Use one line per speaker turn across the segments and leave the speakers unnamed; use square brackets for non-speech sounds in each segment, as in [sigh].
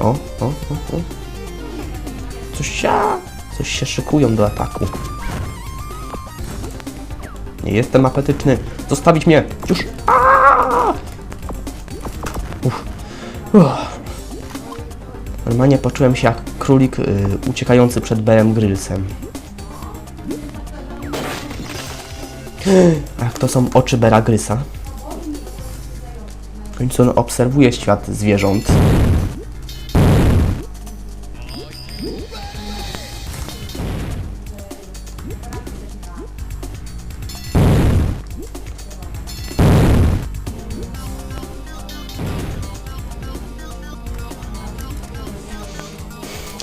O, o, o, o. Coś się... Coś się szykują do ataku. Nie jestem apetyczny. Zostawić mnie! Już! Uff. Normalnie poczułem się jak królik y, uciekający przed BM Grillsem. [gasps] A to są oczy Bera Grysa? W końcu on obserwuje świat zwierząt.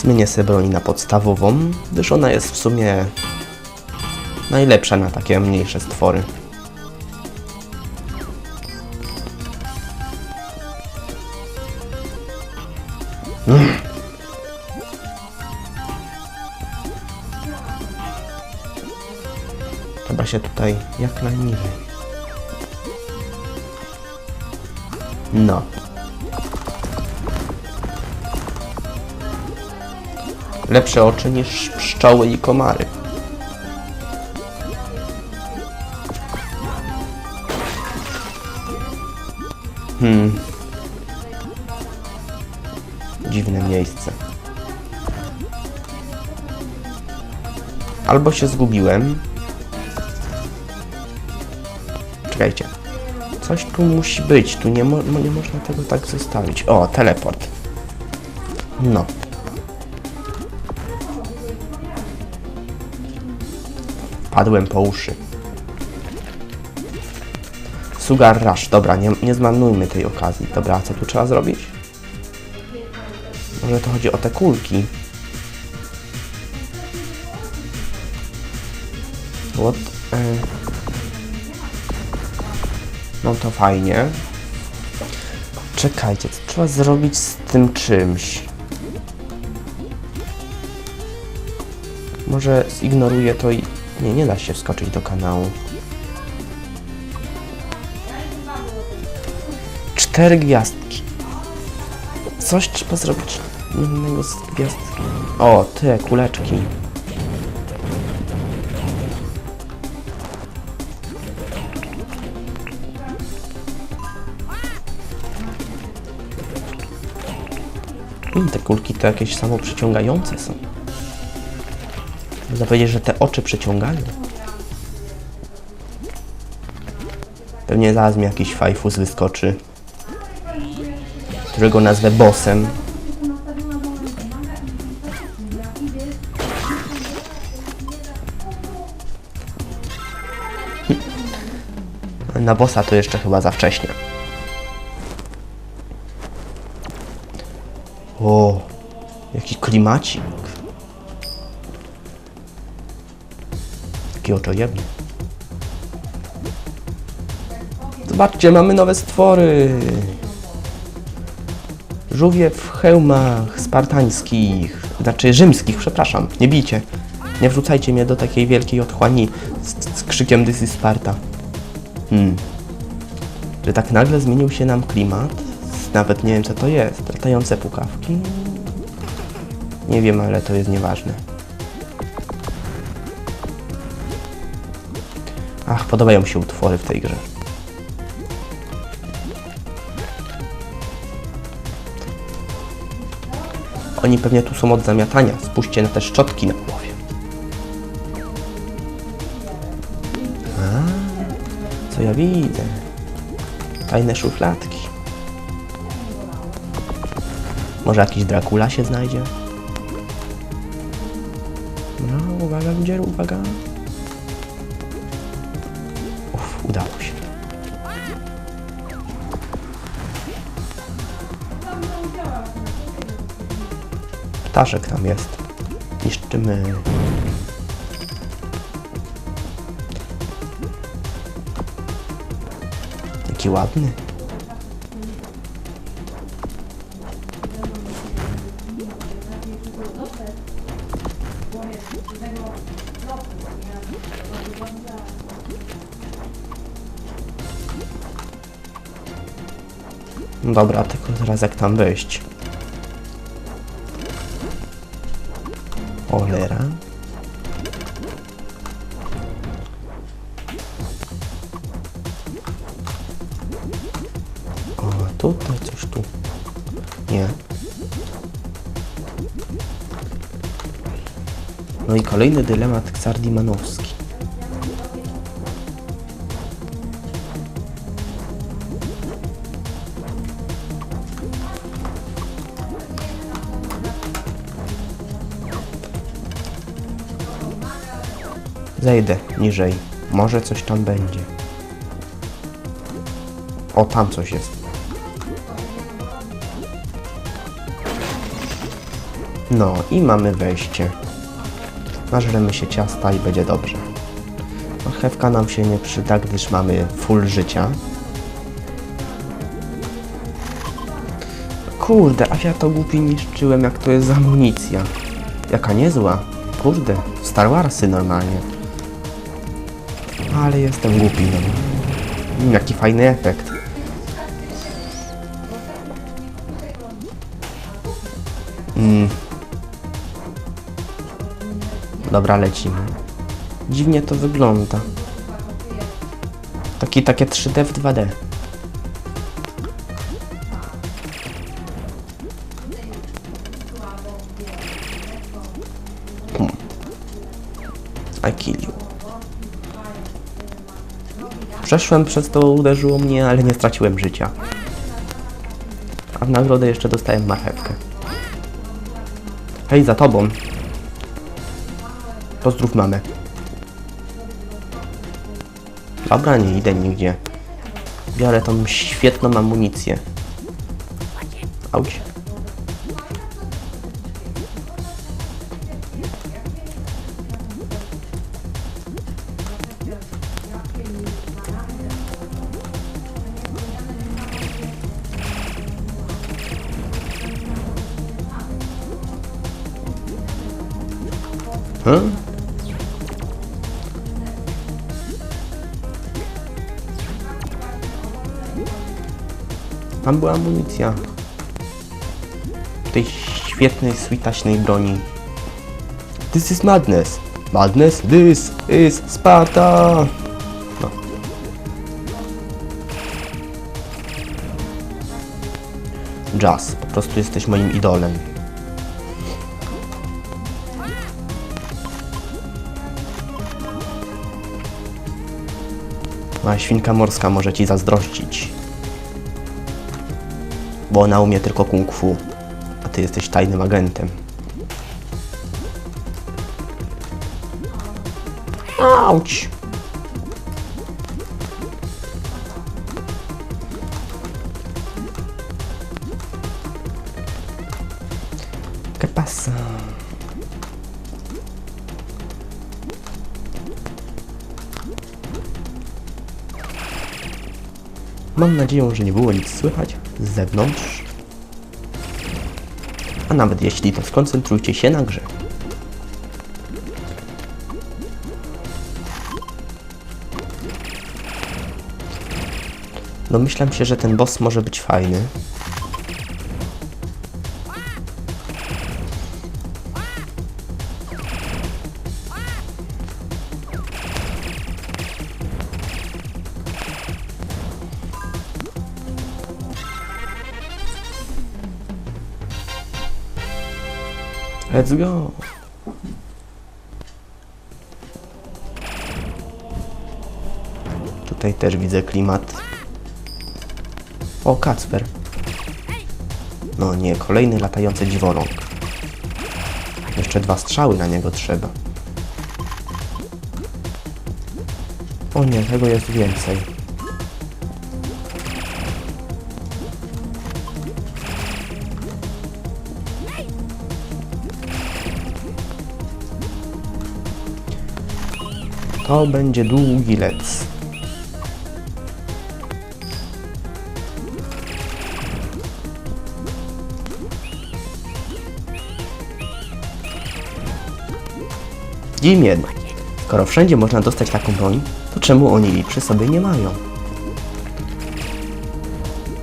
Zmienię sobie broń na podstawową, gdyż ona jest w sumie najlepsza na takie mniejsze stwory. Mm. Trzeba się tutaj jak najniżej. No. Lepsze oczy niż pszczoły i komary. Hmm. Dziwne miejsce. Albo się zgubiłem. Czekajcie. Coś tu musi być. Tu nie, mo nie można tego tak zostawić. O, teleport. No. Padłem po uszy. Sugar Rush. Dobra, nie, nie zmarnujmy tej okazji. Dobra, a co tu trzeba zrobić? Może to chodzi o te kulki. What? E... No to fajnie. Czekajcie, co trzeba zrobić z tym czymś? Może zignoruję to i... Nie, nie da się wskoczyć do kanału. Cztery gwiazdki. Coś trzeba zrobić innego z gwiazdki. O, te kuleczki. Te kulki to jakieś samoprzyciągające są. Można powiedzieć, że te oczy przyciągają. Pewnie zaraz mi jakiś fajfus wyskoczy, którego nazwę bossem. Na bossa to jeszcze chyba za wcześnie. O, jaki klimacik. Oczojebny. Zobaczcie, mamy nowe stwory. Żółwie w hełmach spartańskich, znaczy rzymskich, przepraszam, nie bijcie. Nie wrzucajcie mnie do takiej wielkiej otchłani z, z krzykiem This is Sparta. Hmm. Że tak nagle zmienił się nam klimat, nawet nie wiem co to jest, latające pukawki. Nie wiem, ale to jest nieważne. Ach, podobają mi się utwory w tej grze. Oni pewnie tu są od zamiatania. Spójrzcie na te szczotki na głowie. A, co ja widzę? Tajne szufladki. Może jakiś Dracula się znajdzie? No, uwaga ludzie, uwaga. Udało się. Ptaszek tam jest. Niszczymy. Jaki ładny. No dobra, tylko teraz jak tam wyjść. Olera. O, tutaj coś tu. Nie. No i kolejny dylemat Ksardimanowski. Zejdę niżej. Może coś tam będzie. O, tam coś jest. No i mamy wejście. Nażremy się ciasta i będzie dobrze. Marchewka nam się nie przyda, gdyż mamy full życia. Kurde, a ja to głupi niszczyłem, jak to jest amunicja. Jaka niezła. Kurde, Star Warsy normalnie. Ale jestem głupi, no. Jaki fajny efekt. Mm. Dobra, lecimy. Dziwnie to wygląda. Taki, takie 3D w 2D. Przeszłem przez to, uderzyło mnie, ale nie straciłem życia. A w nagrodę jeszcze dostałem marchewkę. Hej, za tobą. Pozdrów mamę. Dobra, nie idę nigdzie. Biorę tą świetną amunicję. Auć. Hmm? Tam była amunicja. Tej świetnej, switaśnej broni. This is madness. Madness? This is Sparta! No. Jazz. Po prostu jesteś moim idolem. A świnka morska może ci zazdrościć. Bo ona umie tylko kung fu, a ty jesteś tajnym agentem. Auć! ¿Qué? Mam nadzieję, że nie było nic słychać z zewnątrz. A nawet jeśli, to skoncentrujcie się na grze. Domyślam się, że ten boss może być fajny. Let's go! Tutaj też widzę klimat. O, Kacper. No nie, kolejny latający dziwoląg. Jeszcze dwa strzały na niego trzeba. O nie, tego jest więcej. To będzie długi lec. Dziwnie jednak. Skoro wszędzie można dostać taką broń, to czemu oni jej przy sobie nie mają?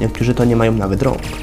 Niektórzy to nie mają nawet rąk.